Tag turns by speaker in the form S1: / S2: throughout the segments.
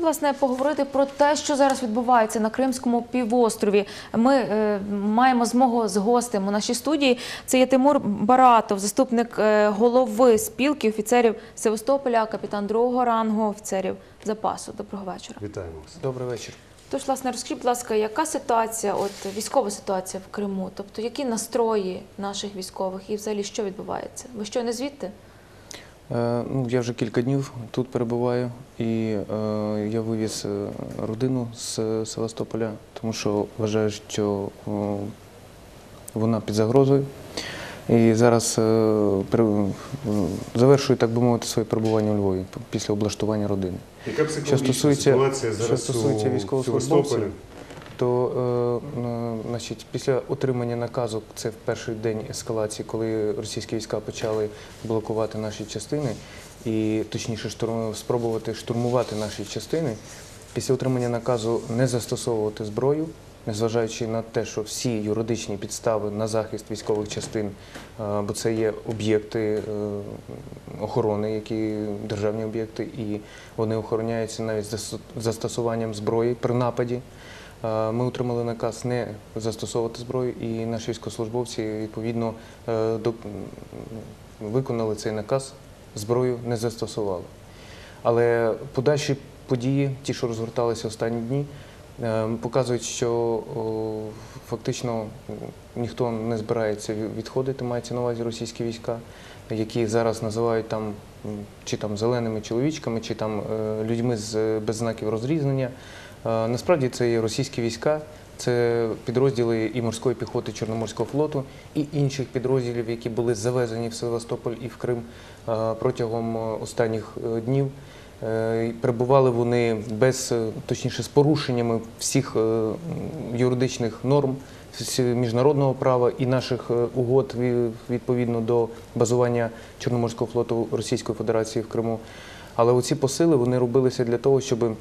S1: Власне, поговорити про те, що зараз відбувається на Кримському півострові. Ми е, маємо змогу з гостем у нашій студії. Це є Тимур Баратов, заступник е, голови спілки офіцерів Севастополя, капітан другого рангу офіцерів запасу. Доброго вечора.
S2: Вітаємо вас.
S3: Добрий вечір.
S1: Тож, власне, розкажіть, будь ласка, яка ситуація, от військова ситуація в Криму? Тобто, які настрої наших військових і взагалі що відбувається? Ви що не звідти?
S3: Е, ну, я вже кілька днів тут перебуваю, і е, я вивіз е, родину з е, Севастополя, тому що вважаю, що е, вона під загрозою. І зараз е, при- е, завершую, так би мовити, своє перебування у Львові після облаштування родини.
S2: Яка психологічна ситуація
S3: що
S2: зараз
S3: стосується
S2: у
S3: військовослужбовців,
S2: Севастополі?
S3: То е, значить, після отримання наказу, це в перший день ескалації, коли російські війська почали блокувати наші частини, і точніше штурм, спробувати штурмувати наші частини. Після отримання наказу не застосовувати зброю, незважаючи на те, що всі юридичні підстави на захист військових частин, е, бо це є об'єкти е, охорони, які державні об'єкти, і вони охороняються навіть застосуванням зброї при нападі. Е, Ми отримали наказ не застосовувати зброю, і наші військовослужбовці відповідно е, виконали цей наказ, зброю не застосували. Але подальші події, ті, що розгорталися останні дні, е, показують, що фактично ніхто не збирається відходити, мається на увазі російські війська, які зараз називають там чи там зеленими чоловічками, чи там людьми з без знаків розрізнення. Е, Насправді це є російські війська, це підрозділи і морської піхоти Чорноморського флоту, і інших підрозділів, які були завезені в Севастополь і в Крим е, протягом е, останніх днів. І Перебували вони без, точніше, з порушеннями всіх юридичних норм міжнародного права і наших угод відповідно до базування Чорноморського флоту Російської Федерації в Криму. Але оці посили вони робилися для того, щоб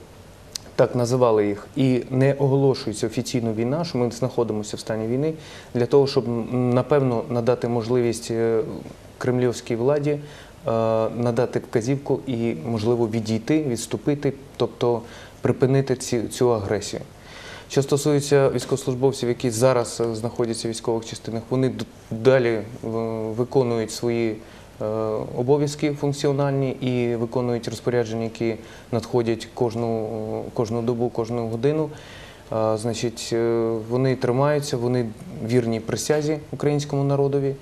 S3: так називали їх, і не оголошується офіційно війна, що ми знаходимося в стані війни, для того, щоб напевно надати можливість е, кремлівській владі е, надати вказівку і, можливо, відійти, відступити, тобто припинити цю агресію. Що стосується військовослужбовців, які зараз е, знаходяться в військових частинах, вони далі виконують свої обов'язки функціональні і виконують розпорядження, які надходять кожну, кожну добу, кожну годину. Е, Значить, е, вони тримаються, вони вірні присязі українському народові,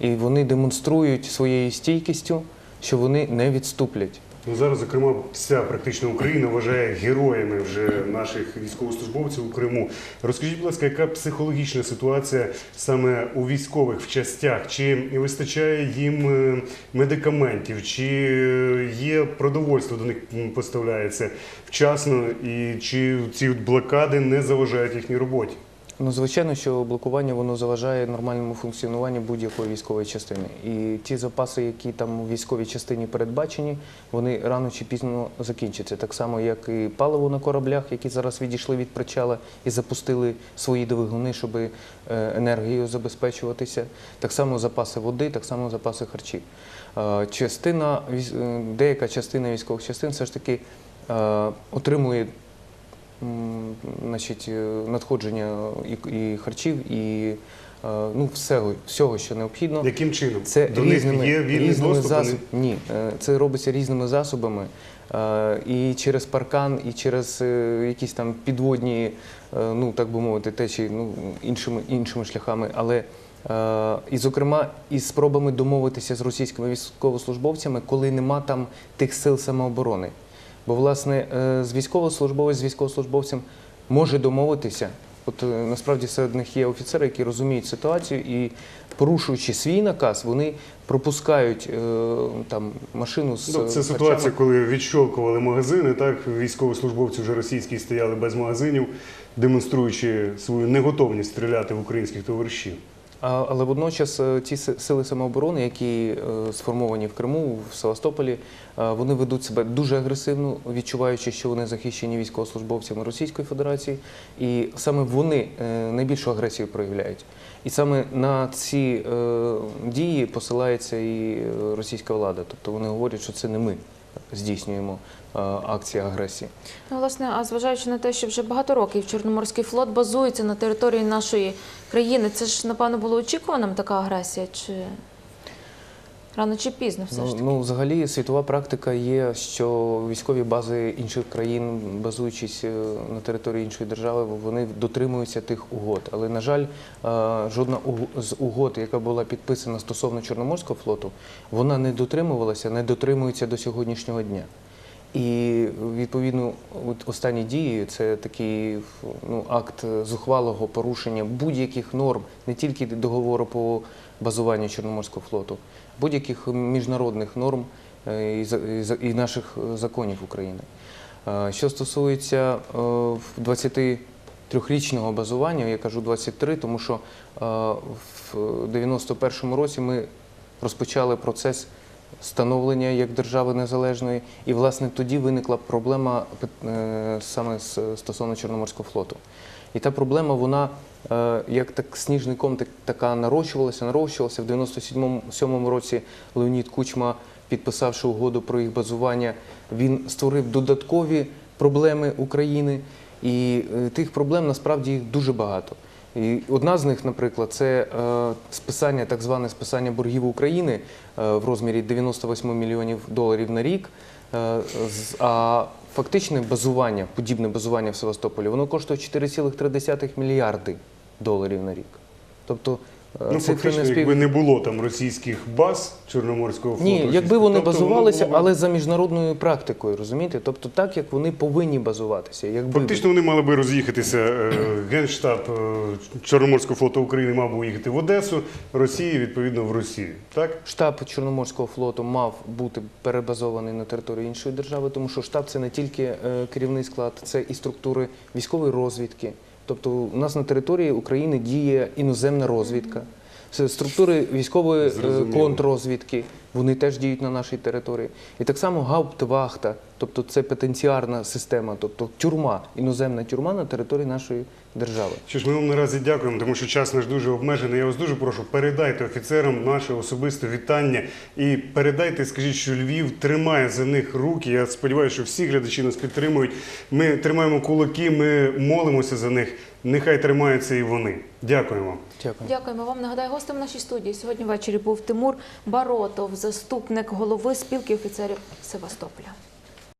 S3: і вони демонструють своєю стійкістю, що вони не відступлять.
S2: Ну, зараз, зокрема, вся практично Україна вважає героями вже наших військовослужбовців у Криму. Розкажіть, будь ласка, яка психологічна ситуація саме у військових в частях? Чи вистачає їм е, медикаментів, чи е, є продовольство до них поставляється вчасно, і чи ці блокади не заважають їхній роботі?
S3: Ну, звичайно, що блокування воно заважає нормальному функціонуванню будь-якої військової частини. І ті запаси, які там у військовій частині передбачені, вони рано чи пізно закінчаться. Так само, як і паливо на кораблях, які зараз відійшли від причала і запустили свої двигуни, щоб е, енергією забезпечуватися. Так само запаси води, так само запаси харчів. Частина, е, деяка частина військових частин все ж таки е, отримує значить, е, надходження і, і харчів, і е, ну, всього, всього, що необхідно.
S2: Яким чином?
S3: Це
S2: до
S3: різними,
S2: них є вільний
S3: різними
S2: доступ? вони-
S3: Ні, е, це робиться різними засобами. І через паркан, і через якісь там підводні, ну так би мовити, течії, ну іншими іншими шляхами. Але і, зокрема, із спробами домовитися з російськими військовослужбовцями, коли нема там тих сил самооборони. Бо, власне, е, з військовослужбовець з військовослужбовцем може домовитися. От е, насправді серед них є офіцери, які розуміють ситуацію і, порушуючи свій наказ, вони пропускають е, там машину з
S2: Ну, Це
S3: харчами.
S2: ситуація, коли відщолкували магазини, так військовослужбовці вже російські стояли без магазинів, демонструючи свою неготовність стріляти в українських товаришів.
S3: Але водночас е, ті сили самооборони, які е, сформовані в Криму, в Севастополі, е, вони ведуть себе дуже агресивно, відчуваючи, що вони захищені військовослужбовцями Російської Федерації, і саме вони найбільшу агресію проявляють. І саме на ці дії посилається і російська влада. Тобто вони говорять, що це не ми. Здійснюємо е, акції агресії.
S1: Ну, власне, а зважаючи на те, що вже багато років Чорноморський флот базується на території нашої країни, це ж напевно було очікуваним така агресія, чи рано чи пізно все ж
S3: Ну,
S1: таки?
S3: ну, взагалі, світова практика є, що військові бази інших країн, базуючись е, на території іншої держави, вони дотримуються тих угод. Але, на жаль, е, жодна з угод, яка була підписана стосовно Чорноморського флоту, вона не дотримувалася, не дотримується до сьогоднішнього дня. І відповідно, от останні дії це такий ну, акт зухвалого порушення будь-яких норм, не тільки договору по базуванню Чорноморського флоту, будь-яких міжнародних норм е, і, наших е, законів України. Е, Що стосується е, в 23-річного базування, я кажу 23, тому що в 91-му році ми розпочали процес становлення як держави незалежної, і власне тоді виникла проблема е, саме стосовно Чорноморського флоту. І та проблема, вона е, як так сніжником так, така нарощувалася, нарощувалася. В 97-му році Леонід Кучма, підписавши угоду про їх базування, він створив додаткові проблеми України. І е, тих проблем насправді їх дуже багато. І одна з них, наприклад, це е, списання, так зване списання боргів України е, в розмірі 98 мільйонів доларів на рік. Е, а фактичне базування, подібне базування в Севастополі, воно коштує 4,3 мільярди доларів на рік. Тобто
S2: Ну,
S3: цифри
S2: фактично,
S3: не спів...
S2: якби не було там російських баз Чорноморського флоту.
S3: Ні, якби вони
S2: тобто
S3: базувалися,
S2: було
S3: але за міжнародною практикою, розумієте? Тобто так, як вони повинні базуватися. Якби
S2: Фактично вони мали би роз'їхатися. е, Генштаб е, Чорноморського флоту України мав би уїхати в Одесу, Росії, відповідно, в Росію. Так?
S3: Штаб Чорноморського флоту мав бути перебазований на території іншої держави, тому що штаб це не тільки е, керівний склад, це і структури військової розвідки. Тобто у нас на території України діє іноземна розвідка. Структури військової е,
S2: Зрозуміло.
S3: контррозвідки, вони теж діють на нашій території. І так само гауптвахта, тобто це петенціарна система, тобто тюрма, іноземна тюрма на території нашої держави.
S2: Що ж, ми вам наразі дякуємо, тому що час наш дуже обмежений. Я вас дуже прошу, передайте офіцерам наше особисте вітання і передайте, скажіть, що Львів тримає за них руки. Я сподіваюся, що всі глядачі нас підтримують. Ми тримаємо кулаки, ми молимося за них. Нехай тримаються і вони. Дякуємо вам.
S3: Дякую.
S1: Дякуємо вам. Нагадаю, гостем нашій студії сьогодні ввечері був Тимур Баротов, заступник голови спілки офіцерів Севастополя.